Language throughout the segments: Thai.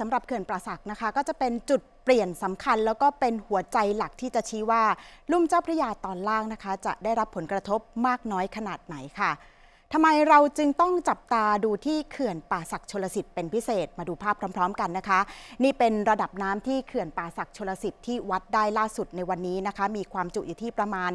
สำหรับเขื่อนป่าสักนะคะ ก็จะเป็นจุดเปลี่ยนสำคัญ แล้วก็เป็นหัวใจหลักที่จะชี้ว่า ลุ่มเจ้าพระยาตอนล่างนะคะ จะได้รับผลกระทบมากน้อยขนาดไหนค่ะ ทำไมเราจึงต้องจับตาดูที่เขื่อนป่าสักชลสิทธิ์เป็นพิเศษมาดูภาพพร้อม ๆ กันนะคะ นี่เป็นระดับน้ำที่เขื่อนป่าสักชลสิทธิ์ที่วัดได้ล่าสุดในวันนี้นะคะ มีความจุอยู่ที่ประมาณ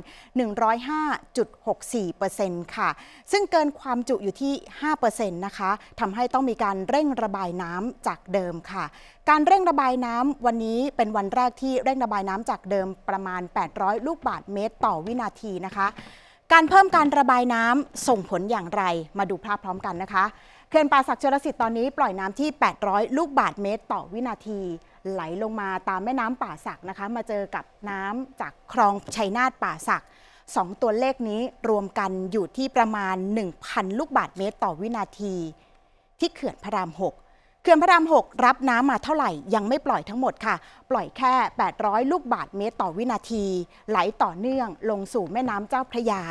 105.64%ค่ะ ซึ่งเกินความจุอยู่ที่ 5%นะคะทำให้ต้องมีการเร่งระบายน้ำจากเดิมค่ะ การเร่งระบายน้ำวันนี้เป็นวันแรกที่เร่งระบายน้ำจากเดิมประมาณ 800 ลูกบาทเมตร ต่อวินาทีนะคะ การเพิ่มการระบายน้ำส่งผลอย่างไรมาดูภาพพร้อมกันนะคะเขื่อนป่าศักดิ์ชลสิทธิ์ตอนนี้ปล่อยน้ำที่ 800 ลูกบาทเมตรต่อวินาที ไหลลงมาตามแม่น้ำป่าสักด์นะคะ มาเจอกับน้ำจากคลองชัยนาทป่าสักสองตัวเลขนี้รวมกันอยู่ที่ประมาณ 1,000 ลูกบาทเมตรต่อวินาที ที่เขื่อนพระราม 6 เขื่อนพระราม 6 รับน้ำมาเท่าไหร่ยังไม่ปล่อยทั้งหมดค่ะ ปล่อยแค่ 800 ลูกบาทเมตรต่อวินาที ไหลต่อเนื่องลงสู่แม่น้ำเจ้าพระยา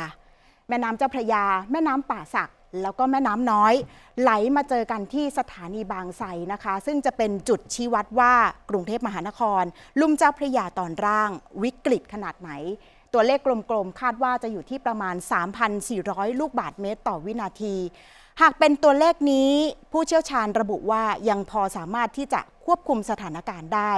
แม่น้ำเจ้าพระยา แม่น้ำป่าสักแล้วก็แม่น้ำน้อย ไหลมาเจอกันที่สถานีบางไทรนะคะ ซึ่งจะเป็นจุดชี้วัดว่ากรุงเทพมหานคร ลุ่มเจ้าพระยาตอนร่าง วิกฤตขนาดไหน ตัวเลขกลมๆ คาดว่าจะอยู่ที่ประมาณ 3,400 ลูกบาทเมตรต่อวินาที หากเป็นตัวเลขนี้ผู้เชี่ยวชาญระบุว่ายังพอสามารถที่จะควบคุมสถานการณ์ได้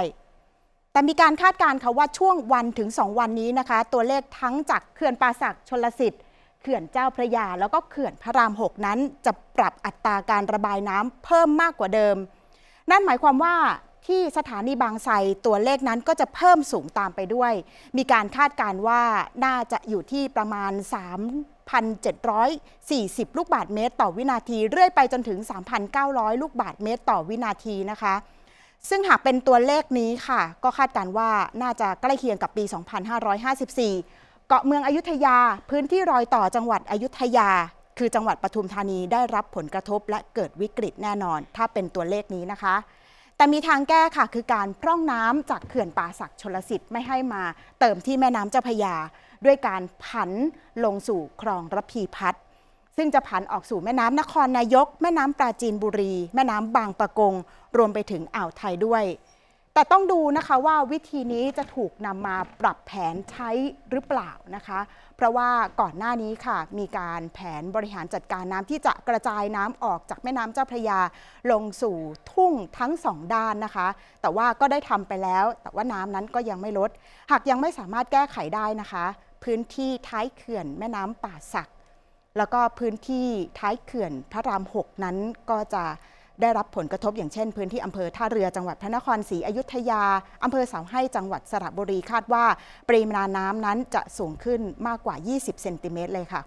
แต่มีการคาดการณ์ค่ะว่าช่วงวันถึง 2 วันนี้นะคะ ตัวเลขทั้งจากเขื่อนป่าสักชนลสิทธิ์เขื่อนเจ้าพระยา แล้วก็เขื่อนพระราม 6 นั้น จะปรับอัตราการระบายน้ำเพิ่มมากกว่าเดิม นั่นหมายความว่า ที่สถานีบางไทรตัวเลขนั้นก็จะเพิ่มสูงตามไปด้วย มีการคาดการณ์ว่าน่าจะอยู่ที่ประมาณ 3,740 ลูกบาทเมตรต่อวินาที เรื่อยไปจนถึง 3,900 ลูกบาทเมตรต่อวินาทีนะคะ ซึ่งหากเป็นตัวเลขนี้ค่ะ ก็คาดการณ์ว่าน่าจะใกล้เคียงกับปี 2554 เกาะเมืองอยุธยา พื้นที่รอยต่อจังหวัดอยุธยา คือจังหวัดปทุมธานีได้รับผลกระทบและเกิดวิกฤตแน่นอน ถ้าเป็นตัวเลขนี้นะคะ แต่มีทางแก้ค่ะคือการพร่องน้ำจากเขื่อนป่าศักชลสิทธิ์ไม่ให้มา เติมที่แม่น้ำเจ้าพยา ด้วยการผันลงสู่คลองระพีพัฒน์ซึ่งจะผันออกสู่แม่น้ำนครนายก แม่น้ำปราจีนบุรี แม่น้ำบางปะกง รวมไปถึงอ่าวไทยด้วย แต่ต้องดูนะคะว่าวิธีนี้จะถูกนำมาปรับแผนใช้หรือเปล่านะคะ เพราะว่าก่อนหน้านี้ค่ะ มีการแผนบริหารจัดการน้ำที่จะกระจายน้ำออกจากแม่น้ำเจ้าพระยา ลงสู่ทุ่งทั้งสองด้านนะคะ แต่ว่าก็ได้ทำไปแล้ว แต่ว่าน้ำนั้นก็ยังไม่ลด หากยังไม่สามารถแก้ไขได้นะคะ พื้นที่ท้ายเขื่อนแม่น้ำป่าสัก แล้วก็พื้นที่ท้ายเขื่อนพระราม6นั้นก็จะ ได้รับผลกระทบอย่างเช่น พื้นที่อำเภอท่าเรือจังหวัดพระนครศรีอยุธยาอำเภอเสาให้จังหวัดสระบุรีคาดว่า ปริมาณน้ำนั้นจะสูงขึ้นมากกว่า 20 เซนติเมตรเลยค่ะ